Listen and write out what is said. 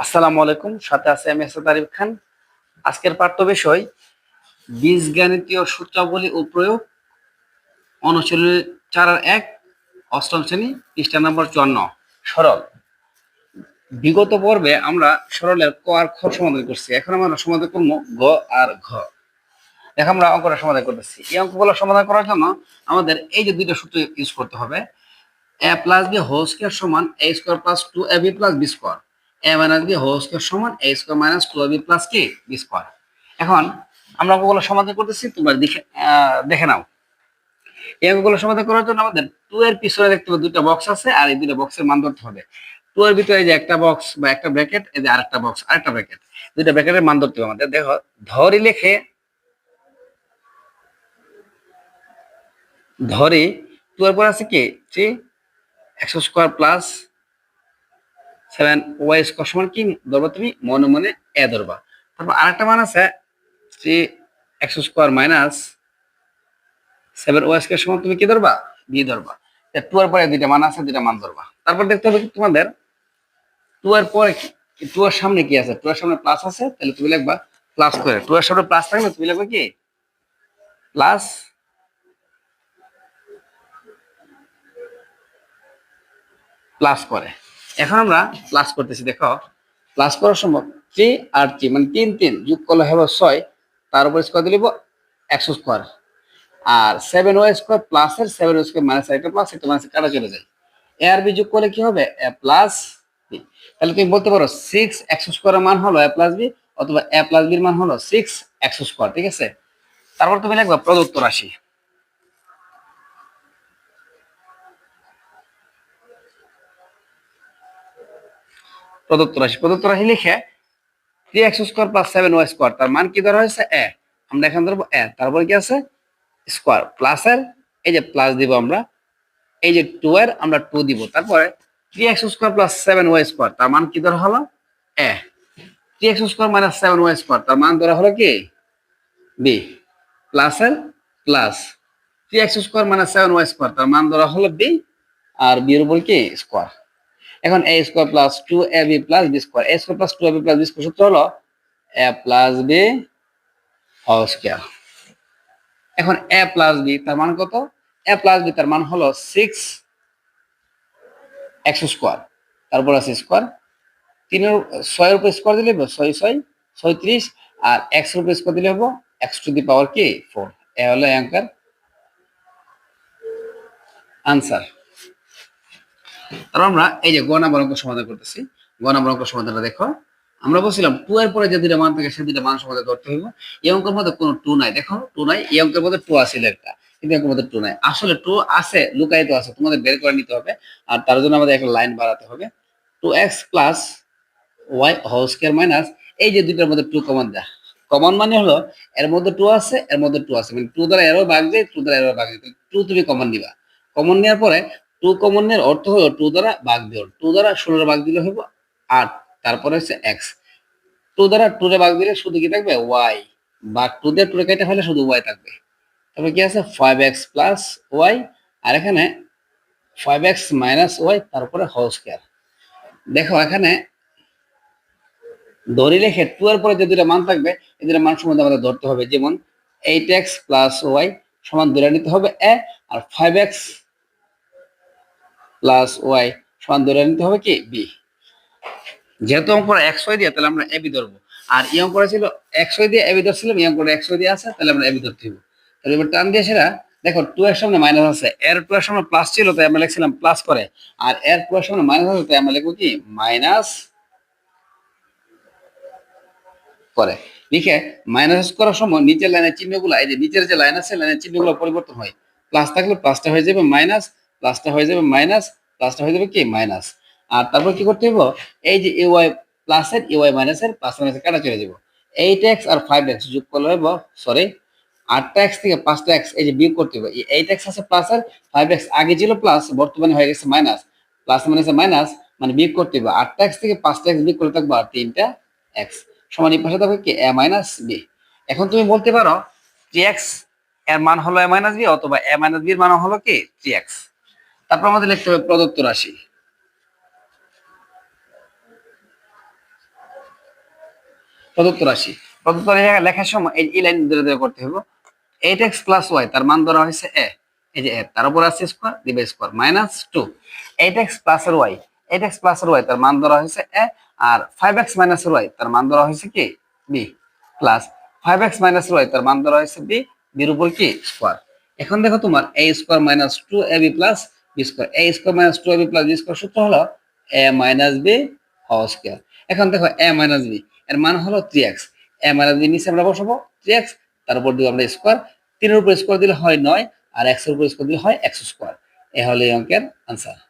আসসালামু আলাইকুম। সাথে আছে আমি এস তারিফ খান। আজকের পাঠ্য বিষয় বীজ বীজগাণিতীয় সূত্রাবলী ও প্রয়োগ, অনুশীলনী চার এক, অষ্টম শ্রেণি, পৃষ্ঠা নম্বর চুয়ান্ন। সরল। বিগত পর্বে আমরা সরলের ক আর খ সমাধান করছি। এখন আমরা সমাধান করব গ আর ঘ। এখন আমরা অঙ্কটা সমাধান করতেছি। এই অঙ্কগুলো সমাধান করার জন্য আমাদের এই যে দুইটা সূত্র ইউজ করতে হবে A plus B whole square সমান A square plus two A B plus B square A minus B whole square সমান A square minus two B plus কি বি স্কোয়ার এখন আমরা অঙ্কগুলো সমাধান করতেছি, তোমরা দেখে দেখে নাও। এই অঙ্কগুলো সমাধান করার জন্য আমাদের টু এর পিছনে দেখতে পাবে দুইটা বক্স আছে, আর এই দুইটা বক্সের মান ধরতে হবে। টু এর ভিতরে এই যে একটা বক্স বা একটা ব্র্যাকেট এই যে আরেকটা বক্স আরেকটা ব্র্যাকেট দুইটা ব্র্যাকেটের মান ধরতে হবে আমাদের। দেখো, ধরি লেখে, ধরি টু এর পর আছে কি? একশো square plus seven Y square কি ধরবা তুমি? মনে মনে এ ধরবা। তারপর আরেকটা মান আছে, three X square minus seven Y square সমান তুমি কি ধরবা? বি ধরবা। টু এর পরে দুইটা মান আছে, দুইটা মান ধরবা। তারপর দেখতে হবে কি তোমাদের? টু এর পরে টু এর সামনে কি আছে? টু এর সামনে প্লাস আছে, তাহলে তুমি লিখবা প্লাস করে। টু এর সামনে প্লাস থাকলে তুমি লিখবে কি? প্লাস প্লাস করে। এখন আমরা প্লাস করতেছি, দেখো। প্লাস করার সময় থ্রি আর থ্রি মানে তিন তিন যোগ করলে হবে ছয়, তার উপরে স্কোয়ার দিলে একশো স্কোয়ার আর সেভেন ওয়াই স্কোয়ার প্লাসের সেভেন ওয়াই স্কোয়ার মাইনাস একটা প্লাস একটা মাইনাস কাটা চলে যায়। এ আর বি যোগ করলে কি হবে? এ প্লাস বি তাহলে তুমি বলতে পারো সিক্স একশো স্কোয়ারের মান হলো এ প্লাস বি অথবা এ প্লাস বির মান হলো সিক্স একশো স্কোয়ার ঠিক আছে? তারপর তুমি লিখবা প্রদত্ত রাশি। প্রদত্ত রাশি। প্রদত্ত রাশি লিখে three X square plus seven Y square তার মান কি ধরা হয়েছে? এ আমরা এখানে ধরবো এ তারপরে কি আছে? স্কোয়ার প্লাসের এই যে প্লাস দিব আমরা, এই যে টু এর আমরা টু দিব। তারপরে three X square plus seven Y square তার মান কি ধরা হলো? A three X square minus seven Y square তার মান ধরা হলো কি? বি প্লাসের plus three X square minus seven Y square তার মান ধরা হলো বি আর বির উপর কি? স্কোয়ার এখন A square plus two A B plus B square A square plus two A B plus B square সূত্র হলো A plus B whole square এখন এ প্লাস বি তার মান কত? এ প্লাস বি তার মান হলো সিক্স একশো স্কোয়ার তারপর আছে স্কোয়ার তিনের ছয়ের উপর স্কোয়ার দিলে হবে ছয় ছয়, ছয়ত্রিশ, আর একশোর উপর স্কোয়ার দিলে হব এক্স টু দি পাওয়ার কি? ফোর এ হলো অ্যাঙ্কার আনসার। তারপর আমরা এই যে গ নাম্বার সমাধান করতেছি। গ নাম্বার সমাধানটা দেখো। আমরা বলছিলাম টু এর পরে যে দুইটা মান থাকে, সে দুইটা মান সমাধান করতে হইব। এই অঙ্কের মধ্যে কোনো টু নাই। দেখো, টু নাই। এই অঙ্কের মধ্যে টু আসলে একটা কিন্তু অঙ্কের মধ্যে টু নাই। আসলে টু আছে, লুকায়িত আছে। তোমাদের বের করে নিতে হবে। আর তার জন্য আমাদের একটা লাইন বাড়াতে হবে। Two X plus Y whole square minus, এই যে দুইটার মধ্যে টু কমন দেয়। কমন মানে হলো, এর মধ্যে টু আছে, এর মধ্যে টু আছে। মানে টু দ্বারা এরও যায় টু দ্বারা এরও যায় টু তুমি কমন নিবা। কমন নেওয়ার পরে টু কমনের অর্থ হলো টু দ্বারা ভাগ দিও টু দ্বারা ষোলোর ভাগ দিলে হইব আট, তারপরে হচ্ছে এক্স। টু দ্বারা টু রে ভাগ দিলে শুধু কি থাকবে? ওয়াই। বা টু দিয়ে টু রে কেটে ফেলে শুধু ওয়াই থাকবে। তারপরে কি আছে? ফাইভ এক্স প্লাস ওয়াই আর এখানে ফাইভ এক্স মাইনাস ওয়াই তারপরে হোল স্কোয়ার দেখো, এখানে ধরি লেখে টু এর পরে যে দুটা মান থাকবে, এই দুটা মান সম্বন্ধে আমাদের ধরতে হবে। যেমন এইট এক্স প্লাস ওয়াই সমান ধরে নিতে হবে এ, আর ফাইভ এক্স প্লাস ওয়াই সমান ধরে নিতে হবে কি? বি যেহেতু অঙ্কটা এক্স দিয়ে, তাহলে আমরা এবি ধরবো। আর এই অঙ্কটা ছিল ওয়াই দিয়ে এবি ধরছিলাম, এই অঙ্কটা এক্স ওয়াই দিয়ে আছে, তাহলে আমরা এবি ধরতে হবে তাহলে এবার টান দিয়ে সেটা, দেখো টু এর সামনে মাইনাস আছে এর টু এর সামনে প্লাস ছিল, তাই আমরা লিখছিলাম প্লাস করে। আর এর টু এর সামনে মাইনাস আছে, তাই আমরা লিখব কি? মাইনাস করে। লিখে মাইনাস করার সময় নিচের লাইনের চিহ্নগুলো, এই যে নিচের যে লাইন আছে লাইনের চিহ্নগুলো পরিবর্তন হয়। প্লাস থাকলে প্লাসটা হয়ে যাবে মাইনাস প্লাসটা হয়ে যাবে মাইনাস প্লাসটা হয়ে যাবে কি? মাইনাস আর তারপর কি করতে হবে এই যে এ ওয়াই প্লাসের এ ওয়াই মাইনাসের প্লাস মাইনাসের কাটা চলে যাব এইট এক্স আর ফাইভ এক্স যোগ করলে হইব সরি আটটা এক্স থেকে পাঁচটা এক্স এই যে বিয়োগ করতে হবে এই এইট এক্স আছে প্লাস আর ফাইভ এক্স আগে ছিল প্লাস বর্তমানে হয়ে গেছে মাইনাস প্লাস মাইনাসে মাইনাস মানে বিয়োগ করতে হবে আটটা এক্স থেকে পাঁচটা এক্স বিয়োগ করে থাকব আর তিনটা এক্স সমান এই পাশে থাকবে কি? এ মাইনাস বি এখন তুমি বলতে পারো থ্রি এক্সের মান হলো এ মাইনাস বি অথবা এ মাইনাস বির মান হলো কি? থ্রি এক্স তারপর আমাদের লিখতে হবে প্রদত্ত রাশি। প্রদত্ত রাশি। প্রদত্ত রাশি লেখার সময় এই লাইন ধরে ধরে করতে হবে এইট এক্স প্লাস ওয়াই তার মান ধরা হয়েছে এ এই যে এ তার উপর আছে স্কোয়ার দিবে square minus two eight X plus এর ওয়াই এইট এক্স প্লাস এর ওয়াই তার মান ধরা হয়েছে এ আর ফাইভ এক্স মাইনাস এর ওয়াই তার মান ধরা হয়েছে কি? B plus five X minus Y তার মান ধরা হয়েছে বি বির উপর কি? স্কোয়ার এখন দেখো তোমার A square minus two A B plus square সূত্র এ মাইনাস বি এখন দেখো এ মাইনাস বি এর মান এক্স বি নিচে আমরা বসাবো এক্স তার উপর আমরা স্কোয়ার দিলে হয় নয়, আর এক্সের উপর স্কোয়ার দিলে হয় এক্স স্কোয়ার এ হলো এই অঙ্কের আনসার